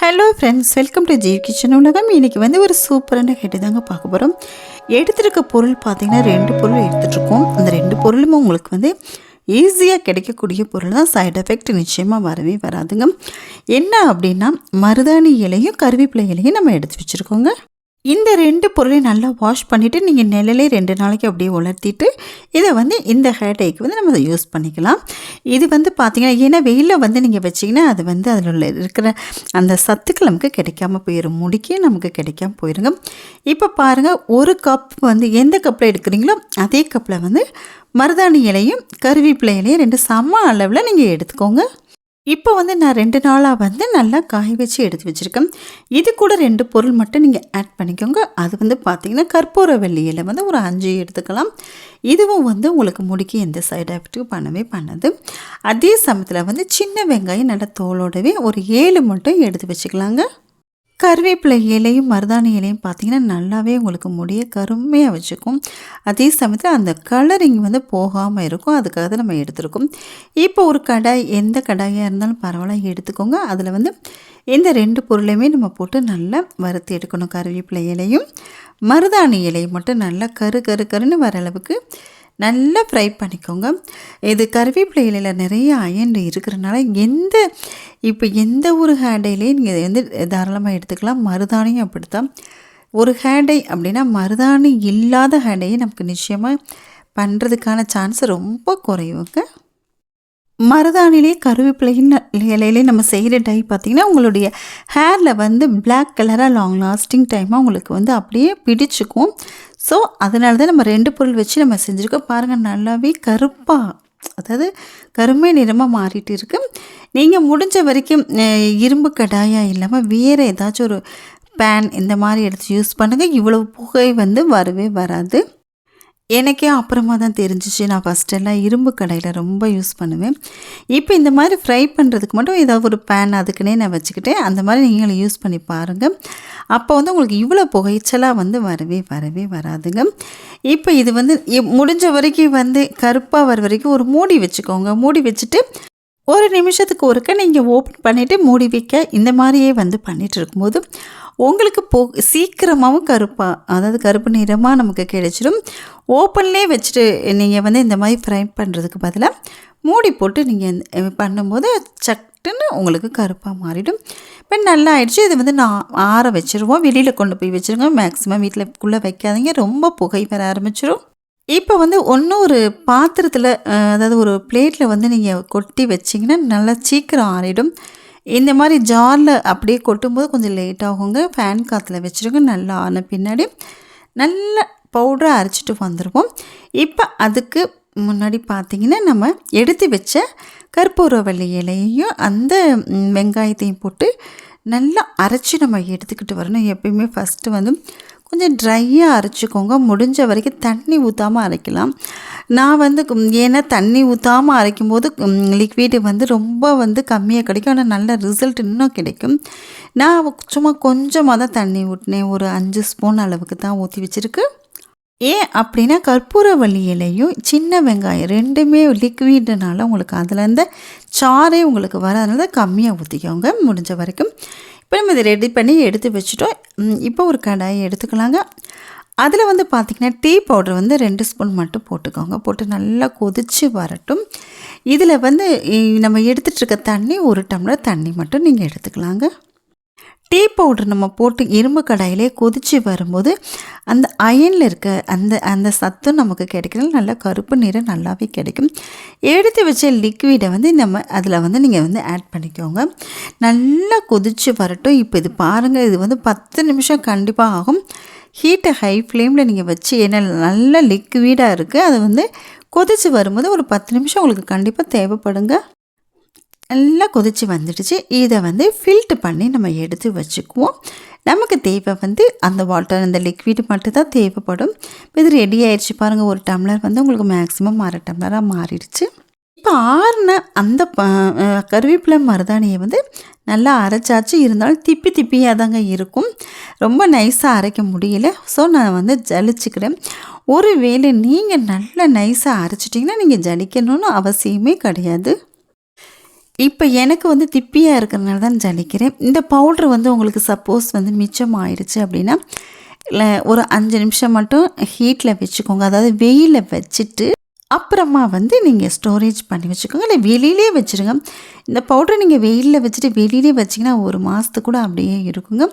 Hello friends welcome to G kitchen உலகம். இன்றைக்கி வந்து ஒரு சூப்பரான ஹெட்டு தாங்க பார்க்க போகிறோம் எடுத்துருக்க பொருள் பார்த்தீங்கன்னா ரெண்டு பொருள் எடுத்துகிட்ருக்கோம் அந்த ரெண்டு பொருளும் உங்களுக்கு வந்து ஈஸியாக கிடைக்கக்கூடிய பொருள் தான் சைட் எஃபெக்ட் நிச்சயமாக வரவே வராதுங்க. என்ன அப்படின்னா மருதாணி இலையும் கருவேப்பிலை இலையும் நம்ம எடுத்து வச்சுருக்கோங்க. இந்த ரெண்டு பொருளையும் நல்லா வாஷ் பண்ணிவிட்டு நீங்கள் நிழலே ரெண்டு நாளைக்கு அப்படியே உலர்த்திட்டு இதை வந்து இந்த ஹேர் வந்து நம்ம யூஸ் பண்ணிக்கலாம். இது வந்து பார்த்திங்கன்னா ஏன்னா வெயிலில் வந்து நீங்கள் வச்சிங்கன்னா அது வந்து அதில் உள்ள இருக்கிற அந்த சத்துக்கள் நமக்கு கிடைக்காம போயிடும் முடிக்கே நமக்கு கிடைக்காம போயிருங்க. இப்போ பாருங்கள் ஒரு கப் வந்து எந்த கப்பில் எடுக்கிறீங்களோ அதே கப்பில் வந்து மருதாணி இலையும் கருவேப்பிலை இலையும் ரெண்டு சம அளவில் நீங்கள் எடுத்துக்கோங்க. இப்போ வந்து நான் ரெண்டு நாளாக வந்து நல்லா காய வச்சு எடுத்து வச்சுருக்கேன். இது கூட ரெண்டு பொருள் மட்டும் நீங்கள் ஆட் பண்ணிக்கோங்க. அது வந்து பார்த்திங்கன்னா கற்பூர வெள்ளியில் வந்து ஒரு அஞ்சு எடுத்துக்கலாம். இதுவும் வந்து உங்களுக்கு முடிக்க எந்த சைடு எஃபெக்ட்டும் பண்ணவே பண்ணது. அதே சமயத்தில் வந்து சின்ன வெங்காயம் நல்லா தோலோடவே ஒரு ஏழு மட்டும் எடுத்து வச்சுக்கலாங்க. கருவேப்பிலை இலையும் மருதாணி இலையும் பார்த்திங்கன்னா நல்லாவே உங்களுக்கு முடிய கருமையாக வச்சுக்கும். அதே சமயத்தில் அந்த கலரிங் வந்து போகாமல் இருக்கும். அதுக்காக தான் நம்ம எடுத்துருக்கோம். இப்போ ஒரு கடாய் எந்த கடாயாக இருந்தாலும் பரவாயில்ல எடுத்துக்கோங்க. அதில் வந்து இந்த ரெண்டு பொருளையுமே நம்ம போட்டு நல்லா வறுத்து எடுக்கணும். கருவேப்பிலை இலையும் மருதாணி இலையும் மட்டும் நல்லா கரு கரு கருன்னு வர அளவுக்கு நல்லா ஃப்ரை பண்ணிக்கோங்க. இது கருவேப்பிலை நிறைய அயன் இருக்கிறனால எந்த இப்போ எந்த ஒரு ஹேண்டையிலையும் நீங்கள் வந்து தாராளமாக எடுத்துக்கலாம். மருதாணியும் அப்படித்தான். ஒரு ஹேண்டை அப்படின்னா மருதாணி இல்லாத ஹேண்டையை நமக்கு நிச்சயமாக பண்ணுறதுக்கான சான்ஸ் ரொம்ப குறைவுங்க. மருதாணிலே கருவேப்பிலையின் இலையிலே நம்ம செய்கிற டை பார்த்திங்கன்னா உங்களுடைய ஹேரில் வந்து பிளாக் கலராக லாங் லாஸ்டிங் டைமாக உங்களுக்கு வந்து அப்படியே பிடிச்சிக்கும். ஸோ அதனால தான் நம்ம ரெண்டு பொருள் வச்சு நம்ம செஞ்சுருக்கோம். பாருங்கள் நல்லாவே கருப்பாக அதாவது கருமை நிறமாக மாறிட்டு இருக்கு. நீங்கள் முடிஞ்ச வரைக்கும் இரும்பு கடாயாக இல்லாமல் வேறு ஏதாச்சும் ஒரு பேன் இந்த மாதிரி எடுத்து யூஸ் பண்ணுங்கள் இவ்வளோ புகை வந்து வரவே வராது. எனக்கே அப்புறமா தான் தெரிஞ்சிச்சு. நான் ஃபஸ்ட்டெல்லாம் இரும்பு கடையில் ரொம்ப யூஸ் பண்ணுவேன். இப்போ இந்த மாதிரி ஃப்ரை பண்ணுறதுக்கு மட்டும் ஏதாவது ஒரு பேன் அதுக்குன்னே நான் வச்சுக்கிட்டேன். அந்த மாதிரி நீங்களும் யூஸ் பண்ணி பாருங்கள் அப்போ வந்து உங்களுக்கு இவ்வளோ புகைச்சலாக வந்து வரவே வரவே வராதுங்க. இப்போ இது வந்து முடிஞ்ச வரைக்கும் வந்து கருப்பாக வர வரைக்கும் ஒரு மூடி வச்சுக்கோங்க. மூடி வச்சுட்டு ஒரு நிமிஷத்துக்கு ஒருக்க நீங்கள் ஓப்பன் பண்ணிவிட்டு மூடி வைக்க இந்த மாதிரியே வந்து பண்ணிகிட்டு இருக்கும்போது உங்களுக்கு போ சீக்கிரமாகவும் கருப்பாக அதாவது கருப்பு நிறமாக நமக்கு கிடைச்சிடும். ஓப்பன்லேயே வச்சுட்டு நீங்கள் வந்து இந்த மாதிரி ஃப்ரை பண்ணுறதுக்கு பதிலாக மூடி போட்டு நீங்கள் பண்ணும்போது சக் டக்குன்னு உங்களுக்கு கருப்பாக மாறிடும். இப்போ நல்லா ஆயிடுச்சு. இது வந்து நான் ஆற வச்சுருவோம். வெளியில் கொண்டு போய் வச்சுருங்க. மேக்ஸிமம் வீட்டில் வைக்காதீங்க. ரொம்ப புகை வர ஆரம்பிச்சிடும் இப்போ வந்து ஒன்றும் ஒரு பாத்திரத்தில் அதாவது ஒரு பிளேட்டில் வந்து நீங்கள் கொட்டி வச்சிங்கன்னா நல்லா சீக்கிரம் ஆறிடும். இந்த மாதிரி ஜாரில் அப்படியே கொட்டும்போது கொஞ்சம் லேட் ஆகுங்க. ஃபேன் காற்றுல வச்சுருங்க. நல்லா ஆன பின்னாடி. நல்ல பவுடரை அரைச்சிட்டு வந்துடுவோம் இப்போ அதுக்கு முன்னாடி பார்த்திங்கன்னா நம்ம எடுத்து வச்ச கற்பூரவள்ளி இலையையும் அந்த வெங்காயத்தையும் போட்டு நல்லா அரைச்சி நம்ம எடுத்துக்கிட்டு வரணும். எப்பயுமே ஃபஸ்ட்டு வந்து கொஞ்சம் ட்ரையாக அரைச்சிக்கோங்க. முடிஞ்ச வரைக்கும் தண்ணி ஊற்றாமல் அரைக்கலாம். நான் வந்து ஏன்னா தண்ணி ஊற்றாமல் அரைக்கும் போது லிக்விடு வந்து ரொம்ப வந்து கம்மியாக கிடைக்கும். ஆனால் நல்ல ரிசல்ட் இன்னும் கிடைக்கும். நான் சும்மா கொஞ்சமாக தான் தண்ணி ஊட்டினேன் ஒரு அஞ்சு ஸ்பூன் அளவுக்கு தான் ஊற்றி வச்சுருக்கு. ஏன் அப்படின்னா கற்பூரவள்ளி இலையும் சின்ன வெங்காயம் ரெண்டுமே லிக்விடுனால உங்களுக்கு அதில் இருந்த சாரே உங்களுக்கு வராதனால கம்மியாக ஊற்றிக்கோங்க முடிஞ்ச வரைக்கும் இப்போ நம்ம இதை ரெடி பண்ணி எடுத்து வச்சுட்டோம். இப்போ ஒரு கடாயை எடுத்துக்கலாங்க. அதில் வந்து பார்த்திங்கன்னா டீ பவுடர் வந்து ரெண்டு ஸ்பூன் மட்டும் போட்டுக்கோங்க. போட்டு நல்லா கொதித்து வரட்டும். இதில் வந்து நம்ம எடுத்துகிட்ருக்க தண்ணி ஒரு டம்ளர் தண்ணி மட்டும் நீங்கள் எடுத்துக்கலாங்க. டீ பவுடர் நம்ம போட்டு இரும்பு கடாயிலே கொதித்து வரும்போது அந்த அயனில் இருக்க அந்த அந்த சத்தும் நமக்கு கிடைக்கிறது நல்லா கருப்பு நிறம் நல்லாவே கிடைக்கும். எடுத்து வச்ச லிக்விடை வந்து நம்ம அதில் வந்து நீங்கள் வந்து ஆட் பண்ணிக்கோங்க. நல்லா கொதித்து வரட்டும். இப்போ இது பாருங்கள் இது வந்து பத்து நிமிஷம் கண்டிப்பாக ஆகும். ஹீட்டை ஹை ஃப்ளேமில் நீங்கள் வச்சு ஏன்னா நல்ல லிக்விடாக இருக்குது அதை வந்து கொதித்து வரும்போது ஒரு பத்து நிமிஷம் உங்களுக்கு கண்டிப்பாக தேவைப்படுங்க. நல்லா கொதித்து வந்துடுச்சு. இதை வந்து ஃபில்ட்ரு பண்ணி நம்ம எடுத்து வச்சுக்குவோம். நமக்கு தேவை வந்து அந்த வாட்டர் அந்த லிக்விட் மட்டும் தான் தேவைப்படும். இது ரெடி ஆயிடுச்சு பாருங்கள் ஒரு டம்ளர் வந்து உங்களுக்கு மேக்ஸிமம் அரை டம்ளராக மாறிடுச்சு. இப்போ ஆறுன அந்த கருவேப்பிலை மருதாணியை வந்து நல்லா அரைச்சாச்சு. இருந்தாலும் திப்பி திப்பியாக தாங்க இருக்கும். ரொம்ப நைஸாக அரைக்க முடியல. ஸோ நான் வந்து ஜலிச்சுக்கிறேன். ஒரு வேளை நீங்கள் நல்லா நைஸாக அரைச்சிட்டிங்கன்னா நீங்கள் ஜலிக்கணும்னு அவசியமே கிடையாது. இப்போ எனக்கு வந்து திப்பியாக இருக்கிறனால தான் ஜலிக்கிறேன். இந்த பவுட்ரு வந்து உங்களுக்கு சப்போஸ் வந்து மிச்சம் ஆயிடுச்சு அப்படின்னா இல்லை ஒரு அஞ்சு நிமிஷம் மட்டும் ஹீட்டில் வச்சுக்கோங்க. அதாவது வெயிலில் வச்சுட்டு அப்புறமா வந்து நீங்கள் ஸ்டோரேஜ் பண்ணி வச்சுக்கோங்க. இல்லை வெளியிலே வச்சுருங்க. இந்த பவுட்ரு நீங்கள் வெயிலில் வச்சுட்டு வெளியிலே வச்சிங்கன்னா ஒரு மாதத்துக்கு கூட அப்படியே இருக்குங்க.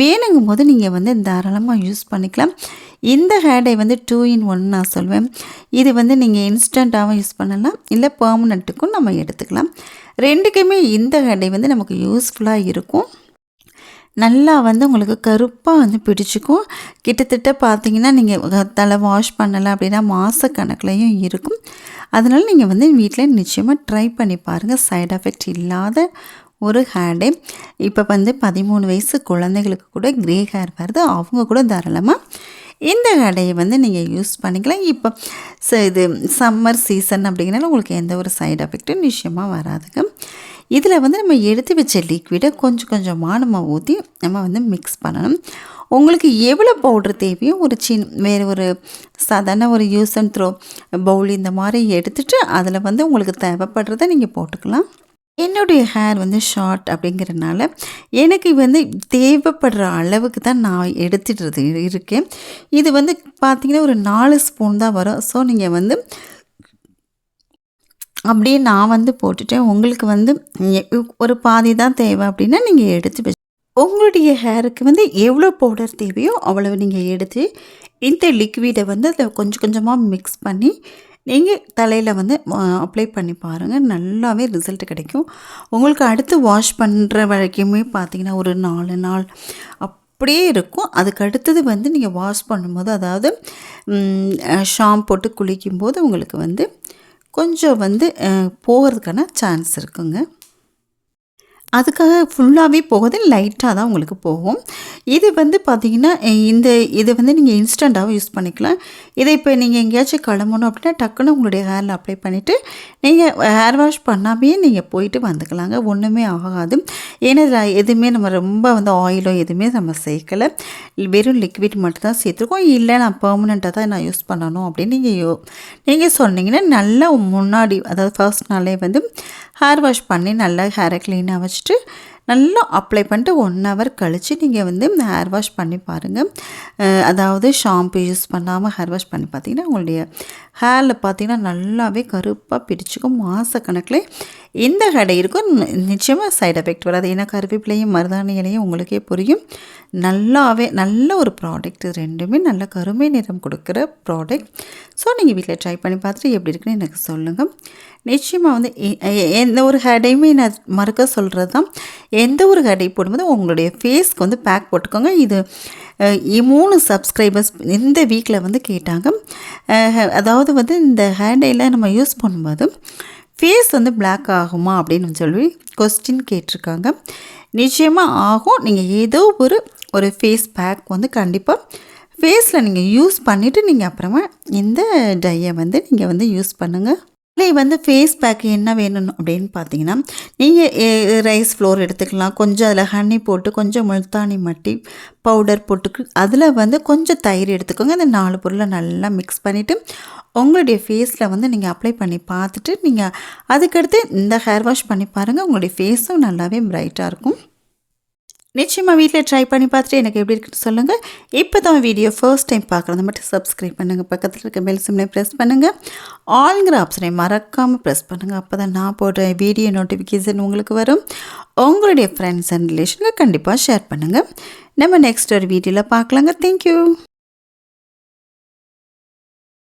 வேணுங்கும் போது நீங்கள் வந்து தாராளமாக யூஸ் பண்ணிக்கலாம். இந்த ஹேடை வந்து டூ இன் ஒன் நான் சொல்வேன். இது வந்து நீங்கள் இன்ஸ்டண்ட்டாகவும் யூஸ் பண்ணலாம். இல்லை பர்மனெண்ட்டுக்கும் நம்ம எடுத்துக்கலாம். ரெண்டுக்குமே இந்த ஹேடை வந்து நமக்கு யூஸ்ஃபுல்லாக இருக்கும். நல்லா வந்து உங்களுக்கு கருப்பாக வந்து பிடிச்சிக்கும். கிட்டத்தட்ட பார்த்தீங்கன்னா நீங்கள் தலை வாஷ் பண்ணலை அப்படின்னா மாதக்கணக்கிலையும் இருக்கும். அதனால் நீங்கள் வந்து வீட்டில் நிச்சயமாக ட்ரை பண்ணி பாருங்கள் சைட் எஃபெக்ட் இல்லாத ஒரு ஹேடே இப்போ வந்து பதிமூணு வயசு குழந்தைகளுக்கு கூட க்ரே ஹேர் வருது. அவங்க கூட தாராளமாக இந்த கடையை வந்து நீங்கள் யூஸ் பண்ணிக்கலாம். இப்போ ச இது சம்மர் சீசன் அப்படிங்கிறனால உங்களுக்கு எந்த ஒரு சைடு எஃபெக்ட்டும் நிச்சயமாக வராதுங்க. இதில் வந்து நம்ம எடுத்து வச்ச லிக்விடை கொஞ்சம் கொஞ்சமாக நம்ம ஊற்றி நம்ம வந்து மிக்ஸ் பண்ணணும். உங்களுக்கு எவ்வளோ பவுட்ரு தேவையோ ஒரு சின் வேறு ஒரு சாதாரண ஒரு யூஸ் அண்ட் த்ரோ பவுல் இந்த மாதிரி எடுத்துகிட்டு அதில் வந்து உங்களுக்கு தேவைப்படுறத நீங்கள் போட்டுக்கலாம். என்னுடைய ஹேர் வந்து ஷார்ட் அப்படிங்கிறனால எனக்கு வந்து தேவைப்படுற அளவுக்கு தான் நான் எடுத்துடுறது இருக்கேன். இது வந்து பார்த்திங்கன்னா ஒரு நாலு ஸ்பூன் தான் வரும். ஸோ நீங்கள் வந்து அப்படியே நான் வந்து போட்டுட்டேன். உங்களுக்கு வந்து ஒரு பாதி தான் தேவை அப்படின்னா நீங்கள் எடுத்து வச்சு உங்களுடைய ஹேருக்கு வந்து எவ்வளோ பவுடர் தேவையோ அவ்வளவு நீங்கள் எடுத்து இந்த லிக்விடை வந்து அதில் கொஞ்சம் கொஞ்சமாக மிக்ஸ் பண்ணி நீங்கள் தலையில் வந்து அப்ளை பண்ணி பாருங்கள் நல்லாவே ரிசல்ட் கிடைக்கும். உங்களுக்கு அடுத்து வாஷ் பண்ணுற வரைக்குமே பார்த்திங்கன்னா ஒரு நாலு நாள் அப்படியே இருக்கும். அதுக்கு அடுத்தது வந்து நீங்கள் வாஷ் பண்ணும்போது அதாவது ஷாம் போட்டு குளிக்கும்போது உங்களுக்கு வந்து கொஞ்சம் வந்து போகிறதுக்கான சான்ஸ் இருக்குங்க. அதுக்காக ஃபுல்லாகவே போகாது லைட்டாக தான் உங்களுக்கு போகும். இது வந்து பார்த்திங்கன்னா இந்த இதை வந்து நீங்கள் இன்ஸ்டண்ட்டாகவும் யூஸ் பண்ணிக்கலாம். இதை இப்போ நீங்கள் எங்கேயாச்சும் கிளம்பணும் அப்படின்னா டக்குன்னு உங்களுடைய ஹேரில் அப்ளை பண்ணிவிட்டு நீங்கள் ஹேர் வாஷ் பண்ணாமே நீங்கள் போயிட்டு வந்துக்கலாங்க. ஒன்றுமே ஆகாது. ஏன்னா இதில் எதுவுமே நம்ம ரொம்ப வந்து ஆயிலோ எதுவுமே நம்ம சேர்க்கலை. வெறும் லிக்விட் மட்டும் தான் சேர்த்துருக்கோம். இல்லை நான் பர்மனெண்ட்டாக தான் நான் யூஸ் பண்ணணும் அப்படின்னு நீங்கள் யோ நீங்கள் சொன்னீங்கன்னா நல்லா முன்னாடி அதாவது ஃபர்ஸ்ட் நாளே வந்து ஹேர் வாஷ் பண்ணி நல்லா ஹேரை க்ளீனாக வச்சு வச்சுட்டு நல்லா அப்ளை பண்ணிட்டு ஒன் ஹவர் கழித்து நீங்கள் வந்து ஹேர் வாஷ் பண்ணி பாருங்கள் அதாவது ஷாம்பு யூஸ் பண்ணாமல் ஹேர் வாஷ் பண்ணி பார்த்தீங்கன்னா உங்களுடைய ஹேரில் பார்த்தீங்கன்னா நல்லாவே கருப்பாக பிடிச்சிக்கும் மாதக்கணக்கில் எந்த ஹேடை இருக்கும். நிச்சயமாக சைட் எஃபெக்ட் வராது. ஏன்னா கருவேப்பிலையும் மருதாணி இலையும் உங்களுக்கே புரியும். நல்லாவே நல்ல ஒரு ப்ராடக்ட் ரெண்டுமே நல்ல கருமை நிறம் கொடுக்குற ப்ராடக்ட் ஸோ நீங்கள் வீட்டில் ட்ரை பண்ணி பார்த்துட்டு எப்படி இருக்குன்னு எனக்கு சொல்லுங்கள் நிச்சயமாக வந்து எந்த ஒரு ஹேடையுமே நான் மறுக்க சொல்கிறது தான் எந்த ஒரு ஹேடை போடும்போது உங்களுடைய ஃபேஸ்க்கு வந்து பேக் போட்டுக்கோங்க. இது மூணு சப்ஸ்கிரைபர்ஸ் இந்த வீக்கில் வந்து கேட்டாங்க. அதாவது வந்து இந்த ஹேண்டையில் நம்ம யூஸ் பண்ணும்போது ஃபேஸ் வந்து பிளாக் ஆகுமா அப்படின்னு சொல்லி கொஸ்டின் கேட்டிருக்காங்க. நிச்சயமாக ஆகும். நீங்கள் ஏதோ ஒரு ஒரு ஃபேஸ் பேக் வந்து கண்டிப்பாக ஃபேஸில் நீங்கள் யூஸ் பண்ணிவிட்டு நீங்கள் அப்புறமா இந்த டையை வந்து நீங்கள் வந்து யூஸ் பண்ணுங்கள் இல்லை வந்து ஃபேஸ் பேக் என்ன வேணும் அப்படின்னு பார்த்தீங்கன்னா நீங்கள் ரைஸ் ஃப்ளோர் எடுத்துக்கலாம். கொஞ்சம் அதில் ஹனி போட்டு கொஞ்சம் முல்தானி மட்டி பவுடர் போட்டு அதில் வந்து கொஞ்சம் தயிர் எடுத்துக்கோங்க. அந்த நாலு பொருளை நல்லா மிக்ஸ் பண்ணிவிட்டு உங்களுடைய ஃபேஸில் வந்து நீங்கள் அப்ளை பண்ணி பார்த்துட்டு நீங்கள் அதுக்கடுத்து இந்த ஹேர் வாஷ் பண்ணி பாருங்கள் உங்களுடைய ஃபேஸும் நல்லாவே ப்ரைட்டாக இருக்கும். நிச்சயமாக வீட்டில் ட்ரை பண்ணி பார்த்துட்டு எனக்கு எப்படி இருக்குன்னு சொல்லுங்கள் இப்போ தான் வீடியோ ஃபர்ஸ்ட் டைம் பார்க்குறது மட்டும் சப்ஸ்கிரைப் பண்ணுங்கள் பக்கத்தில் இருக்க பெல் சிம்னை ப்ரெஸ் பண்ணுங்கள் ஆளுங்கிற ஆப்ஷனை மறக்காமல் ப்ரெஸ் பண்ணுங்கள் அப்போ தான் நான் போடுற வீடியோ நோட்டிஃபிகேஷன் உங்களுக்கு வரும். உங்களுடைய ஃப்ரெண்ட்ஸ் அண்ட் ரிலேஷனுக்கு கண்டிப்பாக ஷேர் பண்ணுங்கள் நம்ம நெக்ஸ்ட் ஒரு வீடியோவில் பார்க்கலாங்க. தேங்க்யூ